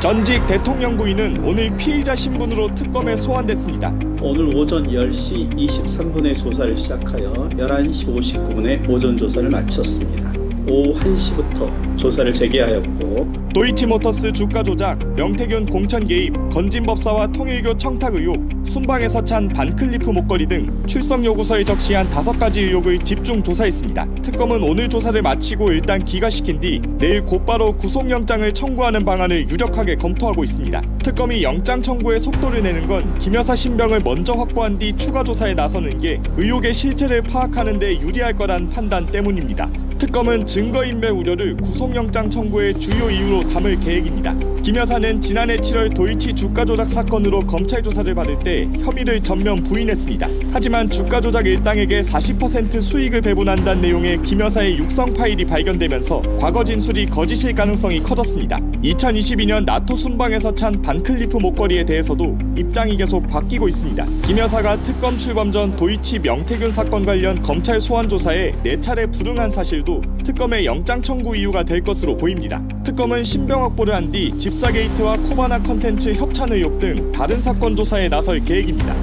전직 대통령 부인은 오늘 피의자 신분으로 특검에 소환됐습니다. 오늘 오전 10시 23분에 조사를 시작하여 11시 59분에 오전 조사를 마쳤습니다. 오후 1시부터 조사를 재개하였고 도이치모터스 주가 조작, 명태균 공천 개입, 건진법사와 통일교 청탁 의혹, 순방에서 찬 반클리프 목걸이 등 출석 요구서에 적시한 다섯 가지 의혹을 집중 조사했습니다. 특검은 오늘 조사를 마치고 일단 기각시킨 뒤 내일 곧바로 구속영장을 청구하는 방안을 유력하게 검토하고 있습니다. 특검이 영장 청구에 속도를 내는 건 김 여사 신병을 먼저 확보한 뒤 추가 조사에 나서는 게 의혹의 실체를 파악하는 데 유리할 거란 판단 때문입니다. 특검은 증거인멸 우려를 구속영장 청구의 주요 이유로 담을 계획입니다. 김 여사는 지난해 7월 도이치 주가 조작 사건으로 검찰 조사를 받을 때 혐의를 전면 부인했습니다. 하지만 주가 조작 일당에게 40% 수익을 배분한다는 내용의 김 여사의 육성 파일이 발견되면서 과거 진술이 거짓일 가능성이 커졌습니다. 2022년 나토 순방에서 찬 반클리프 목걸이에 대해서도 입장이 계속 바뀌고 있습니다. 김 여사가 특검 출범 전 도이치 명태균 사건 관련 검찰 소환 조사에 네 차례 불응한 사실도 특검의 영장 청구 이유가 될 것으로 보입니다. 특검은 신병 확보를 한 뒤 집사 게이트와 코바나 컨텐츠 협찬 의혹 등 다른 사건 조사에 나설 계획입니다.